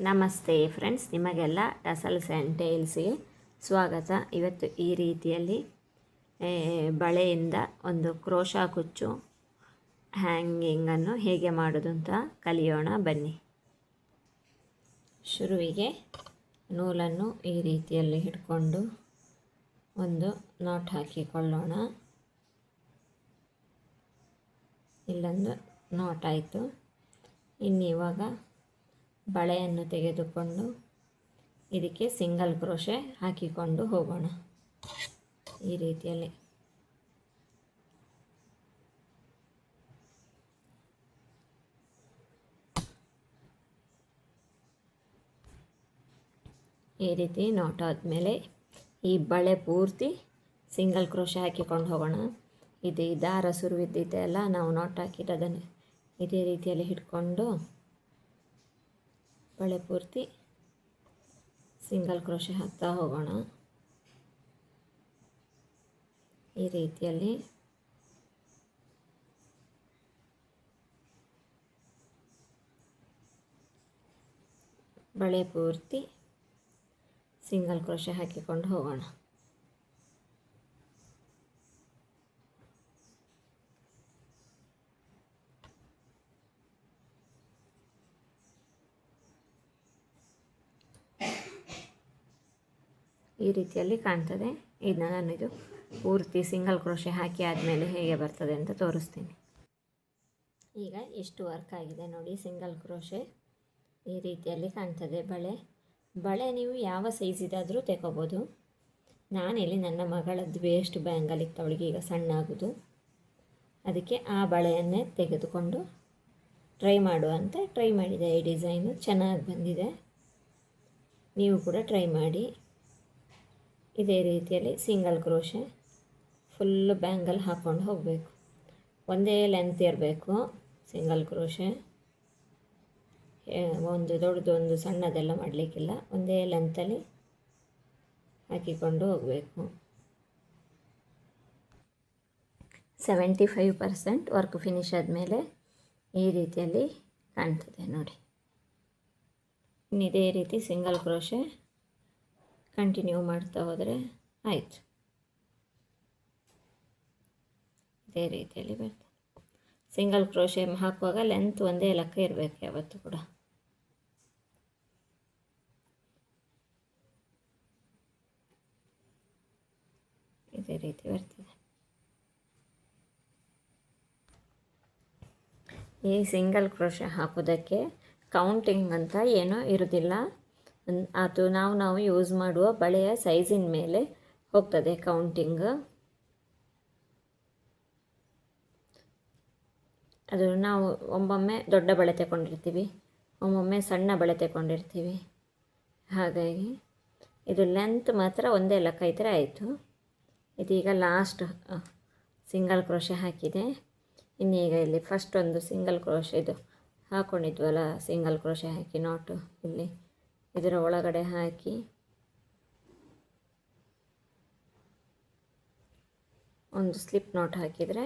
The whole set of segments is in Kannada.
ನಮಸ್ತೆ ಫ್ರೆಂಡ್ಸ್ ನಿಮಗೆಲ್ಲ ಟಸಲ್ಸ್ ಆ್ಯಂಡ್ ಟೇಲ್ಸ್ಗೆ ಸ್ವಾಗತ. ಇವತ್ತು ಈ ರೀತಿಯಲ್ಲಿ ಬಳೆಯಿಂದ ಒಂದು ಕ್ರೋಶಾ ಕುಚ್ಚು ಹ್ಯಾಂಗಿಂಗನ್ನು ಹೇಗೆ ಮಾಡೋದು ಅಂತ ಕಲಿಯೋಣ. ಬನ್ನಿ. ಶುರುವಿಗೆ ನೂಲನ್ನು ಈ ರೀತಿಯಲ್ಲಿ ಹಿಡ್ಕೊಂಡು ಒಂದು ನಾಟ್ ಹಾಕಿಕೊಳ್ಳೋಣ. ಇಲ್ಲೊಂದು ನಾಟ್ ಆಯಿತು. ಇನ್ನು ಇವಾಗ ಬಳೆಯನ್ನು ತೆಗೆದುಕೊಂಡು ಇದಕ್ಕೆ ಸಿಂಗಲ್ ಕ್ರೋಶೆ ಹಾಕಿಕೊಂಡು ಹೋಗೋಣ. ಈ ರೀತಿಯಲ್ಲಿ. ಈ ರೀತಿ ನಾಟ್ ಆದಮೇಲೆ ಈ ಬಳೆ ಪೂರ್ತಿ ಸಿಂಗಲ್ ಕ್ರೋಶೆ ಹಾಕಿಕೊಂಡು ಹೋಗೋಣ. ಇದು ದಾರ ಸುರುವಿದ್ದಿದೆ ಅಲ್ಲ ನಾವು ನಾಟ್ ಅದನ್ನು ಇದೇ ರೀತಿಯಲ್ಲಿ ಹಿಡ್ಕೊಂಡು ಬಳೆ ಪೂರ್ತಿ ಸಿಂಗಲ್ ಕ್ರೋಶೆ ಹಾಕ್ತಾ ಹೋಗೋಣ. ಈ ರೀತಿಯಲ್ಲಿ ಬಳೆ ಪೂರ್ತಿ ಸಿಂಗಲ್ ಕ್ರೋಶೆ ಹಾಕಿಕೊಂಡು ಹೋಗೋಣ. ಈ ರೀತಿಯಲ್ಲಿ ಕಾಣ್ತದೆ. ಇದನ್ನ ನಾನು ಇದು ಪೂರ್ತಿ ಸಿಂಗಲ್ ಕ್ರೋಶೆ ಹಾಕಿ ಆದಮೇಲೆ ಹೇಗೆ ಬರ್ತದೆ ಅಂತ ತೋರಿಸ್ತೀನಿ. ಈಗ ಎಷ್ಟು ವರ್ಕ್ ಆಗಿದೆ ನೋಡಿ, ಸಿಂಗಲ್ ಕ್ರೋಶೆ ಈ ರೀತಿಯಲ್ಲಿ ಕಾಣ್ತದೆ ಬಳೆ. ಬಳೆ ನೀವು ಯಾವ ಸೈಜಿದಾದರೂ ತಗೋಬೋದು. ನಾನಿಲ್ಲಿ ನನ್ನ ಮಗಳದ್ದು ವೇಸ್ಟ್ ಬ್ಯಾಂಗಲ್ ಇತ್ತು ಅವಳಿಗೆ ಈಗ ಸಣ್ಣ ಆಗೋದು. ಅದಕ್ಕೆ ಆ ಬಳೆಯನ್ನೇ ತೆಗೆದುಕೊಂಡು ಟ್ರೈ ಮಾಡುವಂತೆ ಟ್ರೈ ಮಾಡಿದೆ. ಈ ಡಿಸೈನು ಚೆನ್ನಾಗಿ ಬಂದಿದೆ. ನೀವು ಕೂಡ ಟ್ರೈ ಮಾಡಿ. ಇದೇ ರೀತಿಯಲ್ಲಿ ಸಿಂಗಲ್ ಕ್ರೋಶೆ ಫುಲ್ಲು ಬ್ಯಾಂಗಲ್ ಹಾಕ್ಕೊಂಡು ಹೋಗಬೇಕು. ಒಂದೇ ಲೆಂತ್ ಇರಬೇಕು ಸಿಂಗಲ್ ಕ್ರೋಶೆ ಒಂದು ದೊಡ್ಡದು, ಒಂದು ಸಣ್ಣದೆಲ್ಲ ಮಾಡಲಿಕ್ಕಿಲ್ಲ. ಒಂದೇ ಲೆಂತಲ್ಲಿ ಹಾಕಿಕೊಂಡು ಹೋಗಬೇಕು. Seventy five percent work finish ಆದಮೇಲೆ ಈ ರೀತಿಯಲ್ಲಿ ಕಾಣ್ತದೆ ನೋಡಿ. ಇದೇ ರೀತಿ ಸಿಂಗಲ್ ಕ್ರೋಶೆ ಕಂಟಿನ್ಯೂ ಮಾಡ್ತಾ ಹೋದರೆ ಆಯಿತು. ಇದೇ ರೀತಿಯಲ್ಲಿ ಬರ್ತದೆ. ಸಿಂಗಲ್ ಕ್ರೋಶೆ ಹಾಕುವಾಗ ಲೆಂತ್ ಒಂದೇ ಲೆಕ್ಕ ಇರಬೇಕು ಯಾವತ್ತು ಕೂಡ. ಇದೇ ರೀತಿ ಬರ್ತದೆ. ಈ ಸಿಂಗಲ್ ಕ್ರೋಶೆ ಹಾಕೋದಕ್ಕೆ ಕೌಂಟಿಂಗ್ ಅಂತ ಏನೂ ಇರೋದಿಲ್ಲ. ಅದು ನಾವು ನಾವು ಯೂಸ್ ಮಾಡುವ ಬಳೆಯ ಸೈಜಿನ ಮೇಲೆ ಹೋಗ್ತದೆ ಕೌಂಟಿಂಗ್ ಅದು ನಾವು ಒಮ್ಮೊಮ್ಮೆ ದೊಡ್ಡ ಬಳೆ ತಗೊಂಡಿರ್ತೀವಿ, ಒಮ್ಮೊಮ್ಮೆ ಸಣ್ಣ ಬಳೆ ತಗೊಂಡಿರ್ತೀವಿ. ಹಾಗಾಗಿ ಇದು ಲೆಂತ್ ಮಾತ್ರ ಒಂದೇ ಲೆಕ್ಕ ಇದ್ದರೆ ಆಯಿತು. ಇದೀಗ ಲಾಸ್ಟ್ ಸಿಂಗಲ್ ಕ್ರೋಶೆ ಹಾಕಿದೆ. ಇನ್ನೀಗ ಇಲ್ಲಿ ಫಸ್ಟ್ ಒಂದು ಸಿಂಗಲ್ ಕ್ರೋಶೆ ಇದು ಹಾಕ್ಕೊಂಡಿದ್ವಲ್ಲ ಸಿಂಗಲ್ ಕ್ರೋಶೆ ಹಾಕಿ ನಾಟು ಇಲ್ಲಿ. ಇದರ ಒಳಗಡೆ ಹಾಕಿ. ಒಂದು ಸ್ಲಿಪ್ ನೋಟ್ ಹಾಕಿದರೆ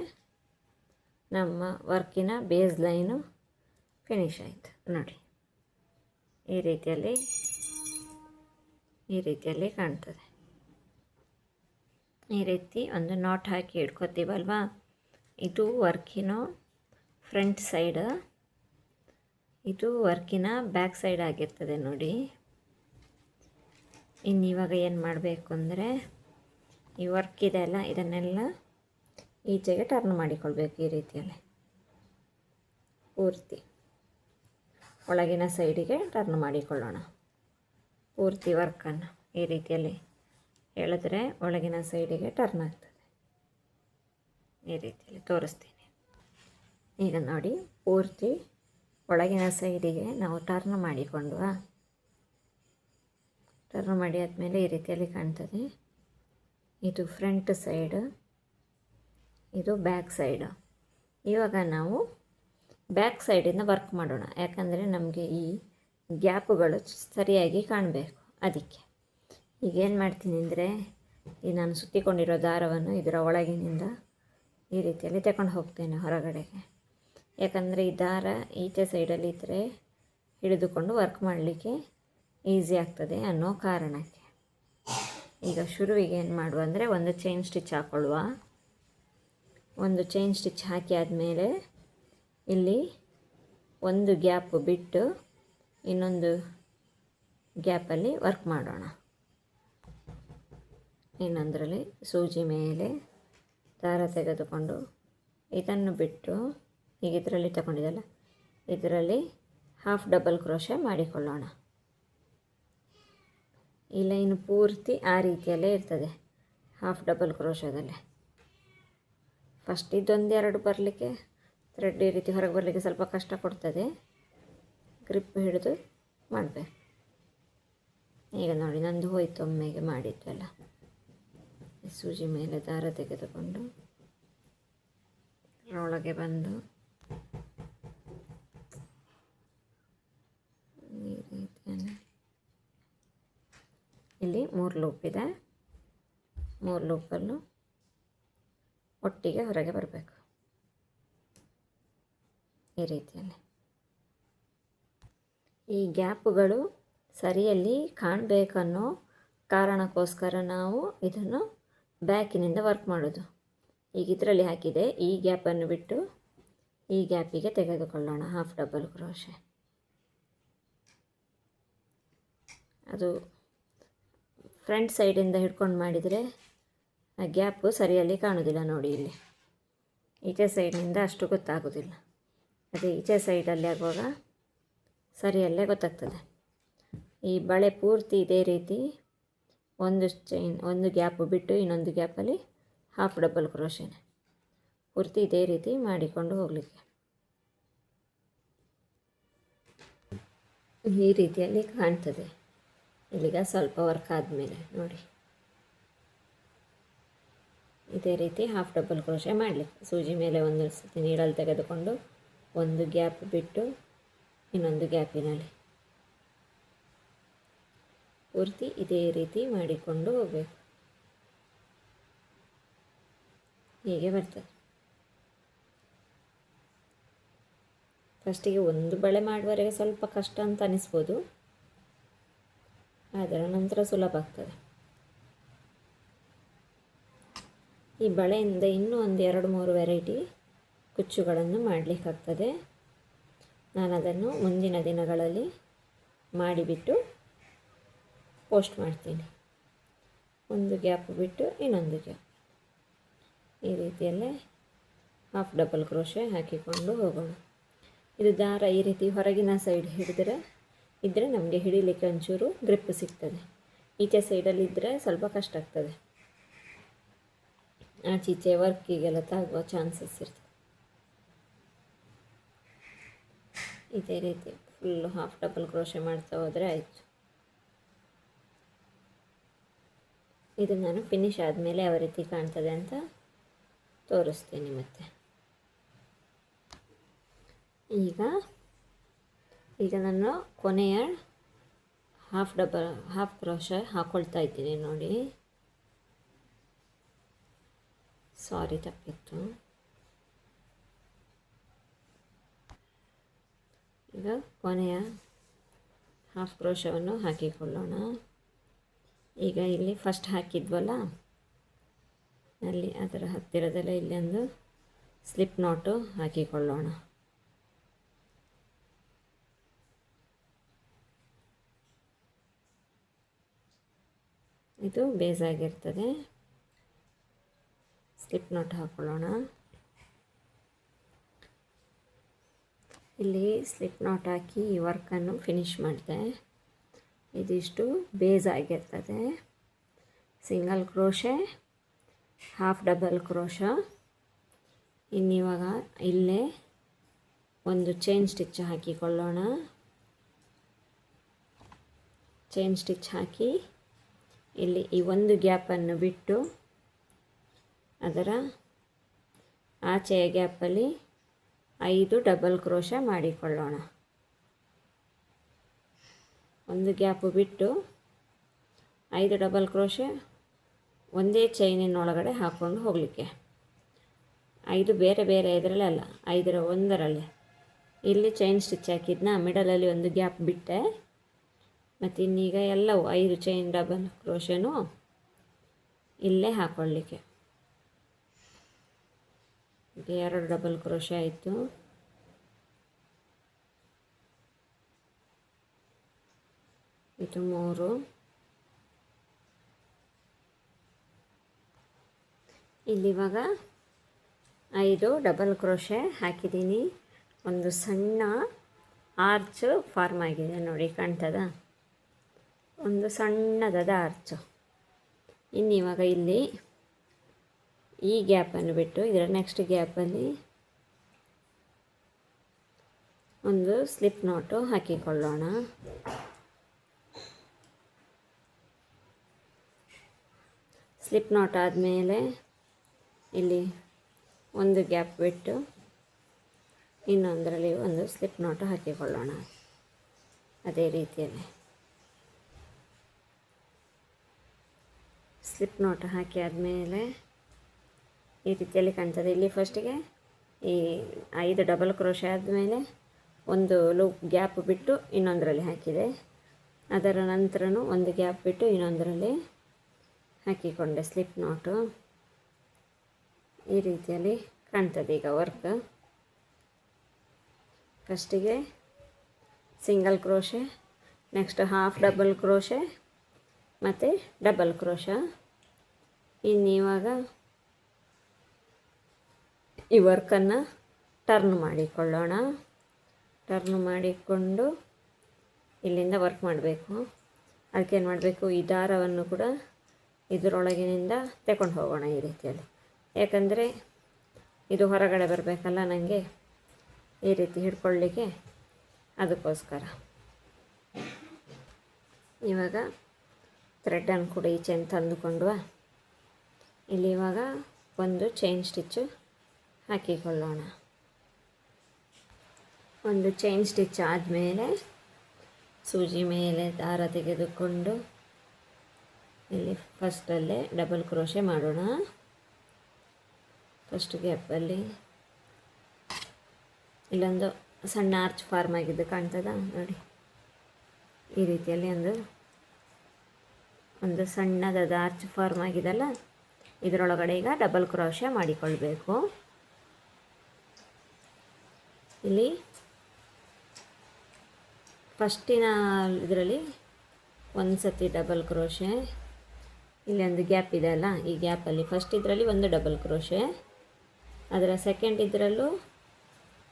ನಮ್ಮ ವರ್ಕಿನ ಬೇಸ್ ಲೈನು ಫಿನಿಶ್ ಆಯಿತು. ನೋಡಿ, ಈ ರೀತಿಯಲ್ಲಿ ಈ ರೀತಿಯಲ್ಲಿ ಕಾಣ್ತದೆ. ಈ ರೀತಿ ಒಂದು ನಾಟ್ ಹಾಕಿ ಇಟ್ಕೋತೀವಲ್ವಾ? ಇದು ವರ್ಕಿನ ಫ್ರಂಟ್ ಸೈಡ್, ಇದು ವರ್ಕಿನ ಬ್ಯಾಕ್ ಸೈಡ್ ಆಗಿರ್ತದೆ ನೋಡಿ. ಇನ್ನು ಇವಾಗ ಏನು ಮಾಡಬೇಕು ಅಂದರೆ ಈ ವರ್ಕ್ ಇದೆ ಅಲ್ಲ, ಇದನ್ನೆಲ್ಲ ಈಚೆಗೆ ಟರ್ನ್ ಮಾಡಿಕೊಳ್ಬೇಕು ಈ ರೀತಿಯಲ್ಲಿ. ಪೂರ್ತಿ. ಒಳಗಿನ ಸೈಡಿಗೆ ಟರ್ನ್ ಮಾಡಿಕೊಳ್ಳೋಣ. ಪೂರ್ತಿ ವರ್ಕನ್ನು ಈ ರೀತಿಯಲ್ಲಿ ಎಳೆದ್ರೆ ಒಳಗಿನ ಸೈಡಿಗೆ ಟರ್ನ್ ಆಗ್ತದೆ. ಈ ರೀತಿಯಲ್ಲಿ ತೋರಿಸ್ತೀನಿ. ಈಗ ನೋಡಿ, ಪೂರ್ತಿ ಒಳಗಿನ ಸೈಡಿಗೆ ನಾವು ಟರ್ನ್ ಮಾಡಿಕೊಂಡ್ವಾ? ಟರ್ನ್ ಮಾಡಿ ಆದಮೇಲೆ ಈ ರೀತಿಯಲ್ಲಿ ಕಾಣ್ತದೆ. ಇದು ಫ್ರಂಟ್ ಸೈಡ್ ಇದು ಬ್ಯಾಕ್ ಸೈಡ್ ಇವಾಗ ನಾವು ಬ್ಯಾಕ್ ಸೈಡಿಂದ ವರ್ಕ್ ಮಾಡೋಣ. ಯಾಕಂದರೆ ನಮಗೆ ಈ ಗ್ಯಾಪುಗಳು ಸರಿಯಾಗಿ ಕಾಣಬೇಕು ಅದಕ್ಕೆ. ಈಗ ಏನು ಮಾಡ್ತೀನಿ ಅಂದರೆ, ಈ ನಾನು ಸುತ್ತಿಕೊಂಡಿರೋ ದಾರವನ್ನು ಇದರ ಒಳಗಿನಿಂದ ಈ ರೀತಿಯಲ್ಲಿ ತಗೊಂಡು ಹೋಗ್ತೇನೆ ಹೊರಗಡೆಗೆ. ಯಾಕಂದರೆ ಈ ದಾರ ಈಚೆ ಸೈಡಲ್ಲಿ ಇದ್ದರೆ ಹಿಡಿದುಕೊಂಡು ವರ್ಕ್ ಮಾಡಲಿಕ್ಕೆ ಈಸಿ ಆಗ್ತದೆ ಅನ್ನೋ ಕಾರಣಕ್ಕೆ. ಈಗ ಶುರುವಿಗೆ ಏನು ಮಾಡುವ ಅಂದರೆ ಒಂದು ಚೈನ್ ಸ್ಟಿಚ್ ಹಾಕ್ಕೊಳ್ಳುವ ಒಂದು ಚೈನ್ ಸ್ಟಿಚ್ ಹಾಕಿ ಆದಮೇಲೆ ಇಲ್ಲಿ ಒಂದು ಗ್ಯಾಪ್ ಬಿಟ್ಟು ಇನ್ನೊಂದು ಗ್ಯಾಪಲ್ಲಿ ವರ್ಕ್ ಮಾಡೋಣ. ಇನ್ನೊಂದರಲ್ಲಿ ಸೂಜಿ ಮೇಲೆ ದಾರ ತೆಗೆದುಕೊಂಡು ಇದನ್ನು ಬಿಟ್ಟು, ಈಗ ಇದರಲ್ಲಿ ತಗೊಂಡಿದ್ದಲ್ಲ, ಇದರಲ್ಲಿ ಹಾಫ್ ಡಬಲ್ ಕ್ರೋಶೆ ಮಾಡಿಕೊಳ್ಳೋಣ. ಈ ಲೈನ್ ಪೂರ್ತಿ ಆ ರೀತಿಯಲ್ಲೇ ಇರ್ತದೆ. ಹಾಫ್ ಡಬಲ್ ಕ್ರೋಶದಲ್ಲಿ ಫಸ್ಟ್ ಇದೊಂದೆರಡು ಬರಲಿಕ್ಕೆ ಥ್ರೆಡ್ ಈ ರೀತಿ ಹೊರಗೆ ಬರಲಿಕ್ಕೆ ಸ್ವಲ್ಪ ಕಷ್ಟ ಕೊಡ್ತದೆ. ಗ್ರಿಪ್ ಹಿಡಿದು ಮಾಡಬೇಕು. ಈಗ ನೋಡಿ, ನಂದು ಹೋಯ್ತು ಒಮ್ಮೆಗೆ ಈ ಸೂಜಿ ಮೇಲೆ ದಾರ ತೆಗೆದುಕೊಂಡು ಒಳಗೆ ಬಂದು ಈ ರೀತಿಯಲ್ಲಿ ಇಲ್ಲಿ ಮೂರು ಲೂಪ್ ಇದೆ. ಮೂರು ಲೂಪಲ್ಲೂ ಒಟ್ಟಿಗೆ ಹೊರಗೆ ಬರಬೇಕು. ಈ ರೀತಿಯಲ್ಲಿ. ಈ ಗ್ಯಾಪುಗಳು ಸರಿಯಲ್ಲಿ ಕಾಣಬೇಕನ್ನೋ ಕಾರಣಕ್ಕೋಸ್ಕರ ನಾವು ಇದನ್ನು ಬ್ಯಾಕಿನಿಂದ ವರ್ಕ್ ಮಾಡೋದು. ಈಗ ಇದರಲ್ಲಿ ಹಾಕಿದೆ, ಈ ಗ್ಯಾಪನ್ನು ಬಿಟ್ಟು ಈ ಗ್ಯಾಪಿಗೆ ತೆಗೆದುಕೊಳ್ಳೋಣ ಹಾಫ್ ಡಬಲ್ ಕ್ರೋಶೆ ಅದು ಫ್ರಂಟ್ ಸೈಡಿಂದ ಹಿಡ್ಕೊಂಡು ಮಾಡಿದರೆ ಆ ಗ್ಯಾಪು ಸರಿಯಲ್ಲಿ ಕಾಣೋದಿಲ್ಲ ನೋಡಿ ಇಲ್ಲಿ. ಈಚೆ ಸೈಡ್ನಿಂದ ಅಷ್ಟು ಗೊತ್ತಾಗೋದಿಲ್ಲ. ಅದೇ ಈಚೆ ಸೈಡಲ್ಲಿ ಆಗುವಾಗ ಸರಿಯಲ್ಲೇ ಗೊತ್ತಾಗ್ತದೆ. ಈ ಬಳೆ ಪೂರ್ತಿ ಇದೇ ರೀತಿ ಒಂದು ಚೈನ್ ಒಂದು ಗ್ಯಾಪ್ ಬಿಟ್ಟು ಇನ್ನೊಂದು ಗ್ಯಾಪಲ್ಲಿ ಹಾಫ್ ಡಬಲ್ ಕ್ರೋಶೇನೆ ಪೂರ್ತಿ ಇದೇ ರೀತಿ ಮಾಡಿಕೊಂಡು ಹೋಗಲಿಕ್ಕೆ. ಈ ರೀತಿಯಲ್ಲಿ ಕಾಣ್ತದೆ. ಇಲ್ಲಿಗ ಸ್ವಲ್ಪ ವರ್ಕ್ ಆದಮೇಲೆ ನೋಡಿ. ಇದೇ ರೀತಿ ಹಾಫ್ ಡಬಲ್ ಕ್ರೋಶೆ ಮಾಡಲಿ. ಸೂಜಿ ಮೇಲೆ ಒಂದು ಸತಿ ನೀಡಲ್ ತೆಗೆದುಕೊಂಡು ಒಂದು ಗ್ಯಾಪ್ ಬಿಟ್ಟು ಇನ್ನೊಂದು ಗ್ಯಾಪಿನಲ್ಲಿ ಪೂರ್ತಿ ಇದೇ ರೀತಿ ಮಾಡಿಕೊಂಡು ಹೋಗಬೇಕು. ಹೀಗೆ ಬರ್ತದೆ. ಫಸ್ಟಿಗೆ ಒಂದು ಬಳೆ ಮಾಡುವವರೆಗೆ ಸ್ವಲ್ಪ ಕಷ್ಟ ಅಂತ ಅನಿಸ್ಬೋದು. ಅದರ ನಂತರ ಸುಲಭ ಆಗ್ತದೆ. ಈ ಬಳೆಯಿಂದ ಇನ್ನೂ ಒಂದು ಎರಡು ಮೂರು ವೆರೈಟಿ ಕುಚ್ಚುಗಳನ್ನು ಮಾಡಲಿಕ್ಕಾಗ್ತದೆ. ನಾನು ಅದನ್ನು ಮುಂದಿನ ದಿನಗಳಲ್ಲಿ ಮಾಡಿಬಿಟ್ಟು ಪೋಸ್ಟ್ ಮಾಡ್ತೀನಿ. ಒಂದು ಗ್ಯಾಪ್ ಬಿಟ್ಟು ಇನ್ನೊಂದು ಗ್ಯಾಪ್. ಈ ರೀತಿಯಲ್ಲೇ ಹಾಫ್ ಡಬಲ್ ಕ್ರೋಶೆ ಹಾಕಿಕೊಂಡು ಹೋಗೋಣ. ಇದು ದಾರ ಈ ರೀತಿ ಹೊರಗಿನ ಸೈಡ್ ಹಿಡಿದ್ರೆ ಇದ್ದರೆ ನಮಗೆ ಹಿಡಿಲಿಕ್ಕೆ ಒಂಚೂರು ಗ್ರಿಪ್ ಸಿಗ್ತದೆ. ಈಚೆ ಸೈಡಲ್ಲಿದ್ದರೆ ಸ್ವಲ್ಪ ಕಷ್ಟ ಆಗ್ತದೆ. ಆಚೀಚೆ ವರ್ಕಿಗೆಲ್ಲ ತಾಗುವ ಚಾನ್ಸಸ್ ಇರ್ತದೆ. ಇದೇ ರೀತಿ ಫುಲ್ಲು ಹಾಫ್ ಡಬಲ್ ಕ್ರೋಶೆ ಮಾಡ್ತಾ ಹೋದರೆ ಆಯಿತು. ಇದು ನಾನು ಫಿನಿಶ್ ಆದಮೇಲೆ ಯಾವ ರೀತಿ ಕಾಣ್ತದೆ ಅಂತ ತೋರಿಸ್ತೀನಿ ಮತ್ತೆ. ಈಗ ಈಗ ನಾನು ಕೊನೆಯ ಹಾಫ್ ಡಬಲ್ ಹಾಫ್ ಕ್ರೋಶ ಹಾಕ್ಕೊಳ್ತಾ ಇದ್ದೀನಿ ನೋಡಿ. ಸಾರಿ ತಪ್ಪಿತ್ತು. ಈಗ ಕೊನೆಯ ಹಾಫ್ ಕ್ರೋಶವನ್ನು ಹಾಕಿಕೊಳ್ಳೋಣ. ಈಗ ಇಲ್ಲಿ ಫಸ್ಟ್ ಹಾಕಿದ್ವಲ್ಲ? ಅಲ್ಲಿ ಅದರ ಹತ್ತಿರದಲ್ಲೇ ಇಲ್ಲಿ ಒಂದು ಸ್ಲಿಪ್ ನೋಟು ಹಾಕಿಕೊಳ್ಳೋಣ. ಇದು ಬೇಸ್ ಆಗಿರ್ತದೆ ಸ್ಲಿಪ್ ನೋಟ್ ಹಾಕ್ಕೊಳ್ಳೋಣ ಇಲ್ಲಿ ಸ್ಲಿಪ್ ನಾಟ್ ಹಾಕಿ ಈ ವರ್ಕನ್ನು ಫಿನಿಷ್ ಮಾಡಿದೆ. ಇದಿಷ್ಟು ಬೇಸ್ ಆಗಿರ್ತದೆ single crochet half double crochet ಇನ್ನಿವಾಗ ಇಲ್ಲೇ ಒಂದು ಚೈನ್ ಸ್ಟಿಚ್ ಹಾಕಿಕೊಳ್ಳೋಣ. ಚೈನ್ ಸ್ಟಿಚ್ ಹಾಕಿ ಇಲ್ಲಿ ಈ ಒಂದು ಗ್ಯಾಪನ್ನು ಬಿಟ್ಟು ಅದರ ಆಚೆಯ ಗ್ಯಾಪಲ್ಲಿ ಐದು ಡಬಲ್ ಕ್ರೋಶ ಮಾಡಿಕೊಳ್ಳೋಣ. ಒಂದು ಗ್ಯಾಪು ಬಿಟ್ಟು ಐದು ಡಬಲ್ ಕ್ರೋಶ ಒಂದೇ ಚೈನಿನೊಳಗಡೆ ಹಾಕ್ಕೊಂಡು ಹೋಗಲಿಕ್ಕೆ. ಐದು ಬೇರೆ ಬೇರೆ ಇದರಲ್ಲಿ ಅಲ್ಲ, ಐದರ ಒಂದರಲ್ಲಿ. ಇಲ್ಲಿ ಚೈನ್ ಸ್ಟಿಚ್ ಹಾಕಿದ್ನ, ಮಿಡಲಲ್ಲಿ ಒಂದು ಗ್ಯಾಪ್ ಬಿಟ್ಟೆ. ಮತ್ತು ಇನ್ನೀಗ ಎಲ್ಲವೂ ಐದು ಚೈನ್ ಡಬಲ್ ಕ್ರೋಶನು ಇಲ್ಲೇ ಹಾಕ್ಕೊಳ್ಳಿಕ್ಕೆ ಈಗ ಎರಡು ಡಬಲ್ ಕ್ರೋಶ ಆಯಿತು. ಇದು ಮೂರು. ಇಲ್ಲಿವಾಗ ಐದು ಡಬಲ್ ಕ್ರೋಶೆ ಹಾಕಿದ್ದೀನಿ. ಒಂದು ಸಣ್ಣ ಆರ್ಚ್ ಫಾರ್ಮ್ ಆಗಿದೆ ನೋಡಿ, ಕಾಣ್ತದ? ಒಂದು ಸಣ್ಣದಾದ ಅರ್ಚು. ಇನ್ನು ಇವಾಗ ಇಲ್ಲಿ ಈ ಗ್ಯಾಪನ್ನು ಬಿಟ್ಟು ಇದರ ನೆಕ್ಸ್ಟ್ ಗ್ಯಾಪಲ್ಲಿ ಒಂದು ಸ್ಲಿಪ್ ನೋಟು ಹಾಕಿಕೊಳ್ಳೋಣ. ಸ್ಲಿಪ್ ನೋಟ್ ಆದಮೇಲೆ ಇಲ್ಲಿ ಒಂದು ಗ್ಯಾಪ್ ಬಿಟ್ಟು ಇನ್ನೊಂದರಲ್ಲಿ ಒಂದು ಸ್ಲಿಪ್ ನೋಟು ಹಾಕಿಕೊಳ್ಳೋಣ. ಅದೇ ರೀತಿಯಲ್ಲಿ. ಸ್ಲಿಪ್ ನೋಟ್ ಹಾಕಿ ಆದಮೇಲೆ ಈ ರೀತಿಯಲ್ಲಿ ಕಾಣ್ತದೆ. ಇಲ್ಲಿ ಫಸ್ಟಿಗೆ ಈ ಐದು ಡಬಲ್ ಕ್ರೋಶ ಆದಮೇಲೆ ಒಂದು ಲೂಪ್ ಗ್ಯಾಪ್ ಬಿಟ್ಟು ಇನ್ನೊಂದರಲ್ಲಿ ಹಾಕಿದೆ. ಅದರ ನಂತರನೂ ಒಂದು ಗ್ಯಾಪ್ ಬಿಟ್ಟು ಇನ್ನೊಂದರಲ್ಲಿ ಹಾಕಿಕೊಂಡೆ ಸ್ಲಿಪ್ ನೋಟು ಈ ರೀತಿಯಲ್ಲಿ ಕಾಣ್ತದೆ ಈಗ ವರ್ಕ್ ಫಸ್ಟಿಗೆ single crochet next half double crochet ಮತ್ತು ಡಬಲ್ ಕ್ರೋಶ ಇನ್ನು ಇವಾಗ ಈ ವರ್ಕನ್ನು ಟರ್ನ್ ಮಾಡಿಕೊಳ್ಳೋಣ. ಟರ್ನ್ ಮಾಡಿಕೊಂಡು ಇಲ್ಲಿಂದ ವರ್ಕ್ ಮಾಡಬೇಕು. ಅದಕ್ಕೆ ಏನು ಮಾಡಬೇಕು? ಈ ದಾರವನ್ನು ಕೂಡ ಇದರೊಳಗಿನಿಂದ ತಗೊಂಡು ಹೋಗೋಣ ಈ ರೀತಿಯಲ್ಲಿ. ಯಾಕಂದರೆ ಇದು ಹೊರಗಡೆ ಬರಬೇಕಲ್ಲ ನನಗೆ ಈ ರೀತಿ ಹಿಡ್ಕೊಳ್ಳಿಕ್ಕೆ ಅದಕ್ಕೋಸ್ಕರ. ಇವಾಗ ಥ್ರೆಡ್ಡನ್ನು ಕೂಡ ಈಚೆಯನ್ನು ತಂದುಕೊಂಡ್ವಾ ಇಲ್ಲಿ ಇವಾಗ ಒಂದು ಚೈನ್ ಸ್ಟಿಚ್ಚು ಹಾಕಿಕೊಳ್ಳೋಣ. ಒಂದು ಚೈನ್ ಸ್ಟಿಚ್ ಆದಮೇಲೆ ಸೂಜಿ ಮೇಲೆ ದಾರ ತೆಗೆದುಕೊಂಡು ಇಲ್ಲಿ ಫಸ್ಟಲ್ಲೇ ಡಬಲ್ ಕ್ರೋಶೆ ಮಾಡೋಣ. ಫಸ್ಟ್ ಗ್ಯಾಪಲ್ಲಿ ಇಲ್ಲೊಂದು ಸಣ್ಣ ಆರ್ಚ್ ಫಾರ್ಮ್ ಆಗಿದ್ದು ಕಾಣ್ತದ? ನೋಡಿ. ಈ ರೀತಿಯಲ್ಲಿ ಒಂದು ಒಂದು ಸಣ್ಣದಾದ ಆರ್ಚ್ ಫಾರ್ಮ್ ಆಗಿದೆಲ್ಲ? ಇದರೊಳಗಡೆ ಈಗ ಡಬಲ್ ಕ್ರೋಶ ಮಾಡಿಕೊಳ್ಬೇಕು. ಇಲ್ಲಿ ಫಸ್ಟಿನ ಇದರಲ್ಲಿ ಒಂದು ಸತಿ ಡಬಲ್ ಕ್ರೋಶೆ ಇಲ್ಲಿ ಒಂದು ಗ್ಯಾಪ್ ಇದೆ ಅಲ್ಲ, ಈ ಗ್ಯಾಪಲ್ಲಿ ಫಸ್ಟ್ ಇದರಲ್ಲಿ ಒಂದು ಡಬಲ್ ಕ್ರೋಶೆ ಅದರ ಸೆಕೆಂಡ್ ಇದರಲ್ಲೂ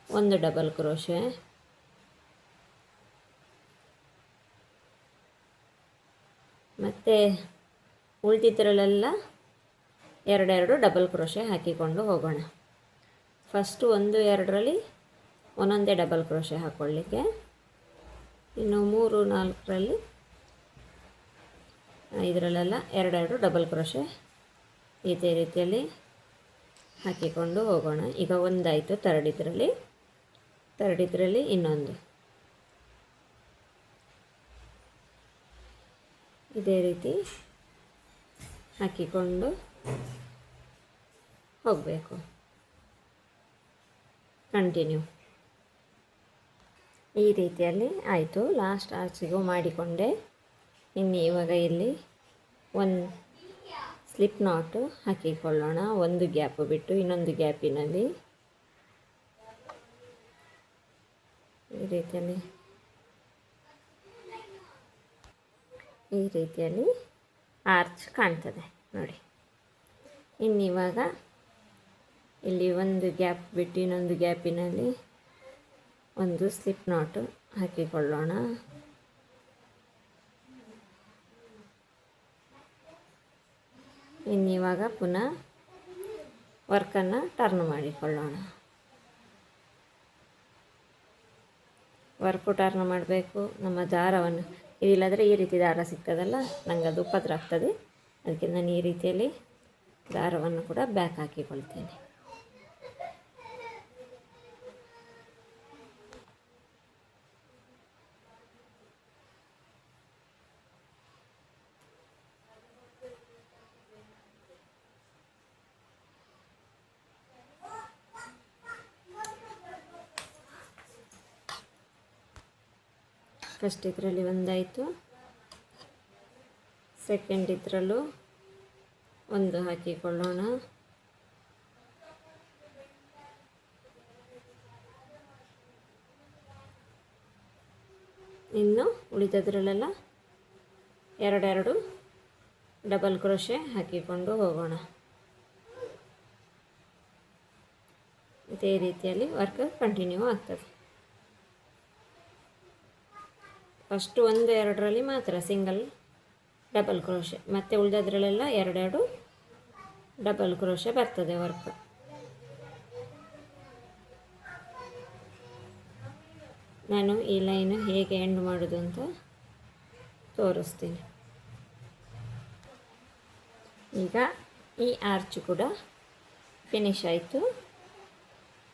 ಒಂದು ಡಬಲ್ ಕ್ರೋಶೆ ಮತ್ತು ಉಳಿದಿದ್ದರಲ್ಲೆಲ್ಲ ಎರಡೆರಡು ಡಬಲ್ ಕ್ರೋಶೆ ಹಾಕಿಕೊಂಡು ಹೋಗೋಣ. ಫಸ್ಟು ಒಂದು, ಎರಡರಲ್ಲಿ ಒಂದೊಂದೇ ಡಬಲ್ ಕ್ರೋಶೆ ಹಾಕ್ಕೊಳ್ಳಿಕ್ಕೆ ಇನ್ನು ಮೂರು, ನಾಲ್ಕರಲ್ಲಿ ಇದರಲ್ಲೆಲ್ಲ ಎರಡೆರಡು ಡಬಲ್ ಕ್ರೋಶೆ ಇದೇ ರೀತಿಯಲ್ಲಿ ಹಾಕಿಕೊಂಡು ಹೋಗೋಣ. ಈಗ ಒಂದಾಯಿತು ತರಡಿದ್ರಲ್ಲಿ ಇದರಲ್ಲಿ ಇನ್ನೊಂದು. ಇದೇ ರೀತಿ ಹಾಕಿಕೊಂಡು ಹೋಗಬೇಕು. ಕಂಟಿನ್ಯೂ ಈ ರೀತಿಯಲ್ಲಿ ಆಯಿತು. ಲಾಸ್ಟ್ ಆರ್ಚಿಗೂ ಮಾಡಿಕೊಂಡೆ. ಇನ್ನು ಇವಾಗ ಇಲ್ಲಿ ಒಂದು ಸ್ಲಿಪ್ ನಾಟು ಹಾಕಿಕೊಳ್ಳೋಣ. ಒಂದು ಗ್ಯಾಪ್ ಬಿಟ್ಟು ಇನ್ನೊಂದು ಗ್ಯಾಪಿನಲ್ಲಿ ಈ ರೀತಿಯಲ್ಲಿ. ಈ ರೀತಿಯಲ್ಲಿ ಆರ್ಚ್ ಕಾಣ್ತದೆ. ನೋಡಿ. ಇನ್ನಿವಾಗ ಇಲ್ಲಿ ಒಂದು ಗ್ಯಾಪ್ ಬಿಟ್ಟು ಇನ್ನೊಂದು ಗ್ಯಾಪಿನಲ್ಲಿ ಒಂದು ಸ್ಲಿಪ್ ನಾಟು ಹಾಕಿಕೊಳ್ಳೋಣ. ಇನ್ನಿವಾಗ ಪುನಃ ವರ್ಕನ್ನು ಟರ್ನ್ ಮಾಡಿಕೊಳ್ಳೋಣ. ವರ್ಕು ಟರ್ನ್ ಮಾಡಬೇಕು, ನಮ್ಮ ದಾರವನ್ನು, ಇದಿಲ್ಲಾದರೆ ಈ ರೀತಿ ದಾರ ಸಿಗ್ತದಲ್ಲ ನನಗೆ ಅದು ಉಪದ್ರ ಆಗ್ತದೆ. ಅದಕ್ಕೆ ನಾನು ಈ ರೀತಿಯಲ್ಲಿ ದಾರವನ್ನು ಕೂಡ ಬ್ಯಾಕ್ ಹಾಕಿಕೊಳ್ತೇನೆ. ಫಸ್ಟ್ ಇದರಲ್ಲಿ ಒಂದಾಯಿತು. ಸೆಕೆಂಡ್ ಇದರಲ್ಲೂ ಒಂದು ಹಾಕಿಕೊಳ್ಳೋಣ. ಇನ್ನು ಉಳಿದದ್ರಲ್ಲೆಲ್ಲ ಎರಡೆರಡು ಡಬಲ್ ಕ್ರೋಶೆ ಹಾಕಿಕೊಂಡು ಹೋಗೋಣ. ಇದೇ ರೀತಿಯಲ್ಲಿ ವರ್ಕ್ ಕಂಟಿನ್ಯೂ ಆಗ್ತದೆ. ಫಸ್ಟ್ ಒಂದು ಎರಡರಲ್ಲಿ ಮಾತ್ರ, ಸಿಂಗಲ್ ಡಬಲ್ ಕ್ರೋಶೆ. ಮತ್ತು ಉಳಿದದ್ರಲ್ಲೆಲ್ಲ ಎರಡೆರಡು ಡಬಲ್ ಕ್ರೋಶೆ ಬರ್ತದೆ ವರ್ಕ್. ನಾನು ಈ ಲೈನು ಹೇಗೆ ಎಂಡ್ ಮಾಡೋದು ಅಂತ ತೋರಿಸ್ತೀನಿ. ಈಗ ಈ ಆರ್ಚ್ ಕೂಡ ಫಿನಿಶ್ ಆಯಿತು.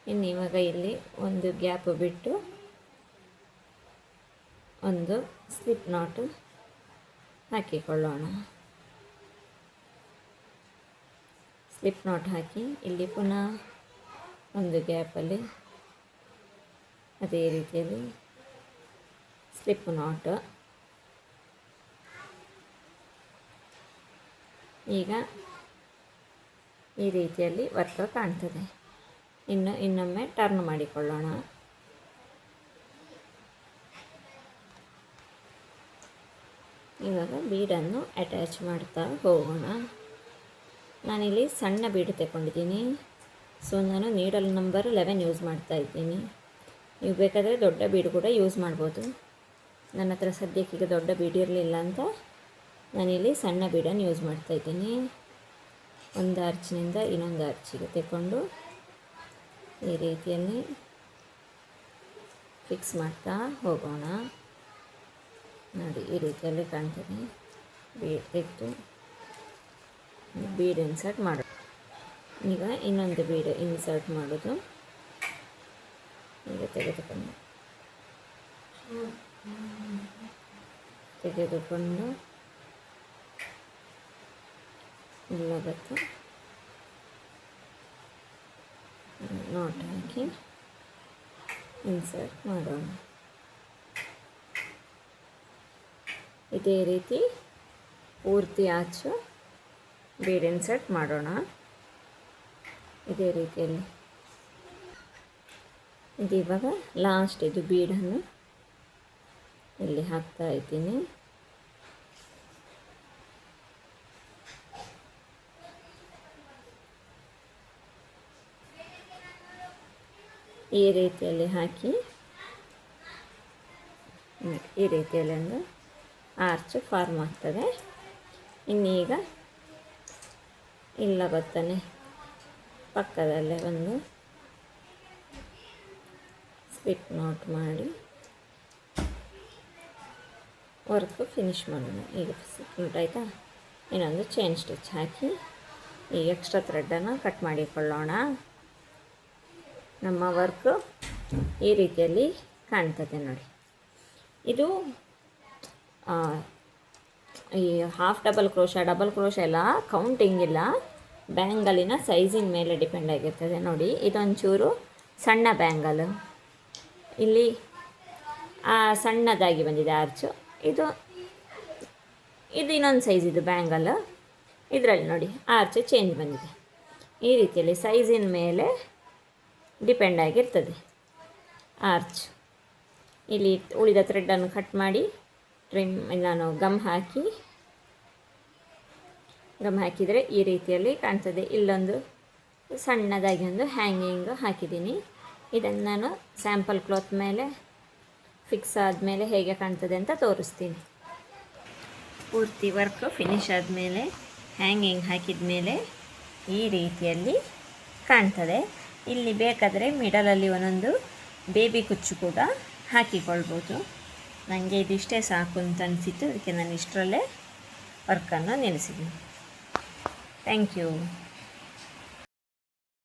ಇನ್ನು ಇವಾಗ ಇಲ್ಲಿ ಒಂದು ಗ್ಯಾಪ್ ಬಿಟ್ಟು ಒಂದು ಸ್ಲಿಪ್ ನಾಟ್ ಹಾಕಿಕೊಳ್ಳೋಣ ಸ್ಲಿಪ್ ನೋಟ್ ಹಾಕಿ, ಇಲ್ಲಿ ಪುನಃ ಒಂದು ಗ್ಯಾಪಲ್ಲಿ ಅದೇ ರೀತಿಯಲ್ಲಿ ಸ್ಲಿಪ್ ನಾಟ್ ಈಗ ಈ ರೀತಿಯಲ್ಲಿ ವರ್ಕ್ ಕಾಣ್ತದೆ. ಇನ್ನು ಇನ್ನೊಮ್ಮೆ ಟರ್ನ್ ಮಾಡಿಕೊಳ್ಳೋಣ. ಇವಾಗ ಬೀಡನ್ನು ಅಟ್ಯಾಚ್ ಮಾಡ್ತಾ ಹೋಗೋಣ. ನಾನಿಲ್ಲಿ ಸಣ್ಣ ಬೀಡು ತಗೊಂಡಿದ್ದೀನಿ ಸೊ ನಾನು ನೀಡಲ್ ನಂಬರ್ ಲೆವೆನ್ ಯೂಸ್ ಮಾಡ್ತಾ ಇದ್ದೀನಿ. ನೀವು ಬೇಕಾದರೆ ದೊಡ್ಡ ಬೀಡು ಕೂಡ ಯೂಸ್ ಮಾಡ್ಬೋದು. ನನ್ನ ಹತ್ರ ಸದ್ಯಕ್ಕೀಗ ದೊಡ್ಡ ಬೀಡು ಇರಲಿಲ್ಲ ಅಂತ ನಾನಿಲ್ಲಿ ಸಣ್ಣ ಬೀಡನ್ನು ಯೂಸ್ ಮಾಡ್ತಾ ಇದ್ದೀನಿ. ಒಂದು ಅರ್ಚಿನಿಂದ ಇನ್ನೊಂದು ಅರ್ಚಿಗೆ ತಗೊಂಡು ಈ ರೀತಿಯಲ್ಲಿ ಫಿಕ್ಸ್ ಮಾಡ್ತಾ ಹೋಗೋಣ. ನೋಡಿ ಈ ರೀತಿಯಲ್ಲಿ ಕಾಣ್ತೀನಿ. ಬೀಡ್ ತೆಗೆದು ಬೀಡ್ ಇನ್ಸರ್ಟ್ ಮಾಡೋದು ಈಗ ಇನ್ನೊಂದು ಬೀಡ್ ಇನ್ಸರ್ಟ್ ಮಾಡೋದು. ಈಗ ತೆಗೆದುಕೊಂಡು. ತೆಗೆದುಕೊಂಡು ಇಲ್ಲಗತ್ತು ನೋಟ್ ಹಾಕಿ ಇನ್ಸರ್ಟ್ ಮಾಡೋಣ. ಇದೇ ರೀತಿ ಪೂರ್ತಿ ಆಚು ಬೀಡ್ ಇನ್ಸರ್ಟ್ ಮಾಡೋಣ. ಇದೇ ರೀತಿಯಲ್ಲಿ. ಇದು ಇವಾಗ ಲಾಸ್ಟ್ ಇದು ಬೀಡನ್ನು ಇಲ್ಲಿ ಹಾಕ್ತಾ ಇದ್ದೀನಿ. ಈ ರೀತಿಯಲ್ಲಿ ಹಾಕಿ. ಈ ರೀತಿಯಲ್ಲಿ ಒಂದು ಆರ್ಚ್ ಫಾರ್ಮ್ ಆಗ್ತದೆ. ಇನ್ನೀಗ ಇಲ್ಲ ಬರ್ತಾನೆ ಪಕ್ಕದಲ್ಲೇ ಒಂದು ಸ್ಲಿಪ್ ನೋಟ್ ಮಾಡಿ ವರ್ಕ್ ಫಿನಿಶ್ ಮಾಡೋಣ. ಈಗ ಸ್ಲಿಪ್ ನೋಟ್ ಆಯಿತಾ? ಇನ್ನೊಂದು ಚೈನ್ ಸ್ಟಿಚ್ ಹಾಕಿ ಈ ಎಕ್ಸ್ಟ್ರಾ ಥ್ರೆಡ್ಡನ್ನು ಕಟ್ ಮಾಡಿಕೊಳ್ಳೋಣ. ನಮ್ಮ ವರ್ಕು ಈ ರೀತಿಯಲ್ಲಿ ಕಾಣ್ತದೆ ನೋಡಿ. ಇದು ಈ half double crochet double crochet ಎಲ್ಲ ಕೌಂಟಿಂಗ್ ಇಲ್ಲ. ಬ್ಯಾಂಗಲಿನ ಸೈಜಿನ ಮೇಲೆ ಡಿಪೆಂಡ್ ಆಗಿರ್ತದೆ ನೋಡಿ. ಇದೊಂಚೂರು ಸಣ್ಣ ಬ್ಯಾಂಗಲ್ ಇಲ್ಲಿ ಸಣ್ಣದಾಗಿ ಬಂದಿದೆ ಆರ್ಚು ಇದು ಇದು ಇನ್ನೊಂದು ಸೈಜ್ ಇದು ಬ್ಯಾಂಗಲ್ ಇದರಲ್ಲಿ ನೋಡಿ ಆರ್ಚು ಚೇಂಜ್ ಬಂದಿದೆ. ಈ ರೀತಿಯಲ್ಲಿ ಸೈಜಿನ ಮೇಲೆ ಡಿಪೆಂಡ್ ಆಗಿರ್ತದೆ. ಆರ್ಚ್ ಇಲ್ಲಿ ಉಳಿದ ಥ್ರೆಡ್ಡನ್ನು ಕಟ್ ಮಾಡಿ. ಟ್ರಿಮ್ ನಾನು ಗಮ್ ಹಾಕಿ ಗಮ್ ಹಾಕಿದರೆ ಈ ರೀತಿಯಲ್ಲಿ ಕಾಣ್ತದೆ. ಇಲ್ಲೊಂದು ಸಣ್ಣದಾಗಿ ಒಂದು ಹ್ಯಾಂಗಿಂಗ್ ಹಾಕಿದ್ದೀನಿ. ಇದನ್ನು ನಾನು ಸ್ಯಾಂಪಲ್ ಕ್ಲಾತ್ ಮೇಲೆ ಫಿಕ್ಸ್ ಆದಮೇಲೆ ಹೇಗೆ ಕಾಣ್ತದೆ ಅಂತ ತೋರಿಸ್ತೀನಿ. ಪೂರ್ತಿ ವರ್ಕ್ ಫಿನಿಶ್ ಆದಮೇಲೆ ಹ್ಯಾಂಗಿಂಗ್ ಹಾಕಿದ ಮೇಲೆ ಈ ರೀತಿಯಲ್ಲಿ ಕಾಣ್ತದೆ. ಇಲ್ಲಿ ಬೇಕಾದರೆ ಮಿಡಲಲ್ಲಿ ಒಂದೊಂದು ಬೇಬಿ ಕುಚ್ಚು ಕೂಡ ಹಾಕಿಕೊಳ್ಬೋದು. ನನಗೆ ಇದಿಷ್ಟೇ ಸಾಕು ಅಂತ ಅನಿಸಿತ್ತು ಅದಕ್ಕೆ ನಾನು ಇಷ್ಟರಲ್ಲೇ ವರ್ಕನ್ನು ನಿಲ್ಲಿಸಿದ್ದೀನಿ. Thank you